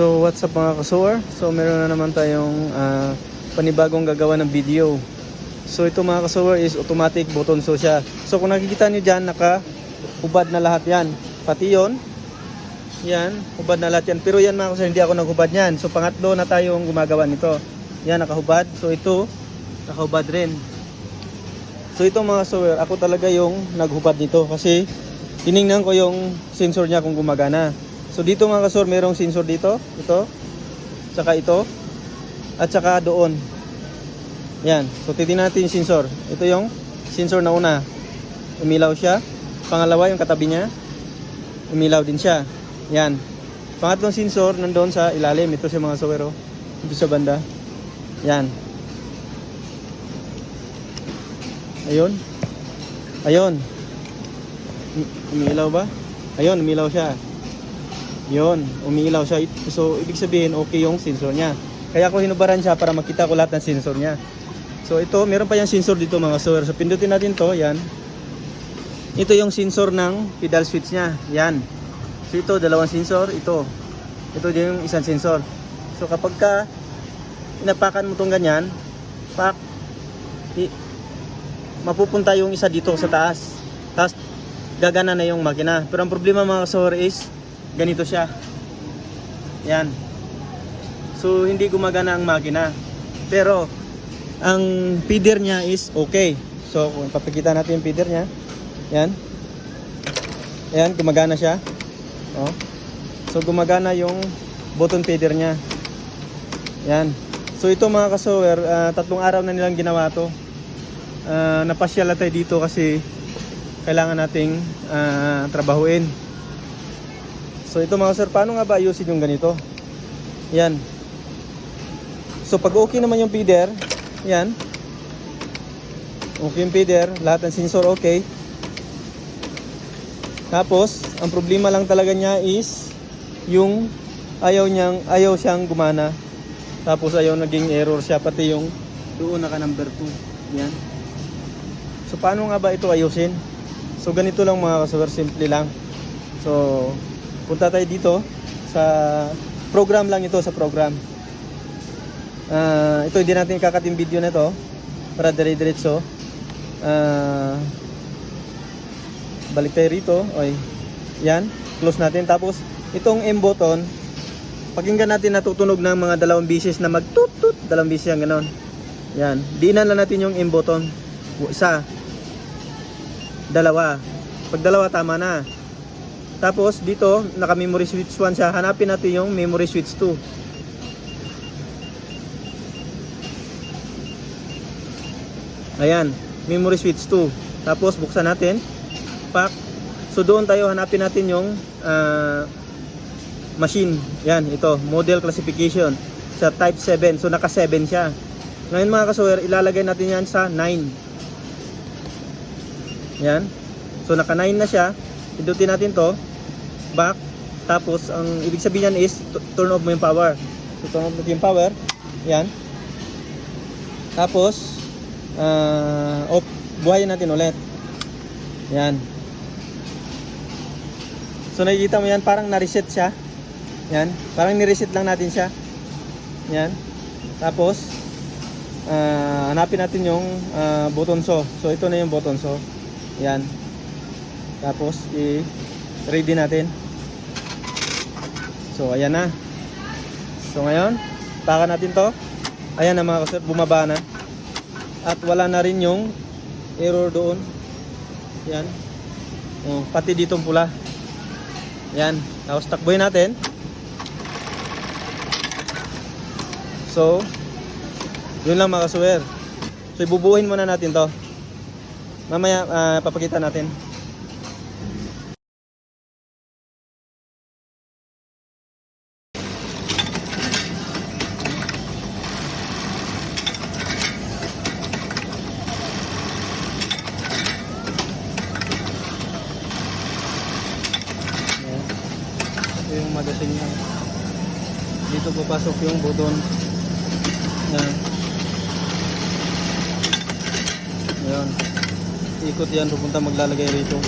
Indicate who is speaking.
Speaker 1: So what's up mga kasuar? So meron na naman tayong ah, panibagong gagawa ng video. So ito mga kasuar is automatic button so siya. So kung nakikita nyo dyan, naka hubad na lahat yan. Pati yon yan, hubad na lahat yan. Pero yan mga kasuar, hindi ako naghubad yan. So pangatlo na tayong gumagawa nito. Yan, nakahubad. So ito, nakahubad rin. So ito mga kasuar, ako talaga yung naghubad nito kasi tiningnan ko yung sensor niya kung gumagana. So dito mga kasor, merong sensor dito, ito, saka ito, at saka doon. Yan, so titingnan natin yung sensor. Ito yung sensor na una. Umilaw siya. Pangalawa, yung katabi niya. Umilaw din siya. Yan. Pangatlong sensor, nandoon sa ilalim. Ito siya mga sowero. Dito sa banda. Yan. Ayun. Ayun. Um- Umilaw ba? Ayun, umilaw siya. Yon, umiilaw siya. So, ibig sabihin, okay yung sensor niya. Kaya ako hinubaran siya para makita ko lahat ng sensor niya. So, ito, meron pa yung sensor dito mga sir. So, pindutin natin to yan. Ito yung sensor ng pedal switch niya. Yan. So, ito, dalawang sensor. Ito. Ito din yung isang sensor. So, kapag ka inapakan mo tong ganyan, pak, i- mapupunta yung isa dito sa taas. Tapos, gagana na yung makina. Pero ang problema mga kasor is, ganito siya. Yan. So, hindi gumagana ang makina. Pero, ang feeder niya is okay. So, kung papakita natin yung feeder niya. Yan. Yan, gumagana siya. Oh. So, gumagana yung button feeder niya. Yan. So, ito mga kasower, ah, tatlong araw na nilang ginawa to. Ah, napasyal na tayo dito kasi kailangan nating ah, trabahuin. So ito mga sir, paano nga ba ayusin yung ganito? Yan. So pag okay naman yung feeder, yan. Okay yung feeder, lahat ng sensor okay. Tapos, ang problema lang talaga niya is yung ayaw niyang ayaw siyang gumana. Tapos ayaw naging error siya pati yung doon naka number 2. Yan. So paano nga ba ito ayusin? So ganito lang mga kasuwer, simple lang. So punta tayo dito sa program lang ito sa program. Ah, ito hindi natin ikakat yung video na to para dire-diretso. Ah, balik tayo rito. Oy. Yan, close natin tapos itong M button pakinggan natin natutunog ng mga dalawang bisis na magtut-tut, dalawang bisis yan ganon. Yan, diinan lang natin yung M button. Isa, dalawa. Pag dalawa tama na. Tapos dito, naka memory switch 1 siya. Hanapin natin yung memory switch 2. Ayan, memory switch 2. Tapos buksan natin. Pak. So doon tayo hanapin natin yung ah, machine. Yan, ito, model classification sa type 7. So naka 7 siya. Ngayon mga kasuwer, ilalagay natin yan sa 9. Yan. So naka 9 na siya. Pindutin natin to. Back. Tapos ang ibig sabihin niyan is turn off mo yung power. So turn off natin yung power. Yan. Tapos ah, off buhayin natin ulit. Yan. So nakikita mo yan parang na-reset siya. Yan. Parang ni-reset lang natin siya. Yan. Tapos ah, hanapin natin yung ah, button saw. So ito na yung button saw. Yan. Tapos i-ready natin. So ayan na. So ngayon, taka natin to. Ayan na mga kasir, bumaba na. At wala na rin yung error doon. Yan. Oh, pati ditong pula. Yan. Tapos takboy natin. So, yun lang mga kasuwer. So ibubuhin muna natin to. Mamaya ah, papakita natin. Ayan. Magazine niya. Dito papasok yung button. Yan. Ayan. Ikot yan, pupunta maglalagay rito.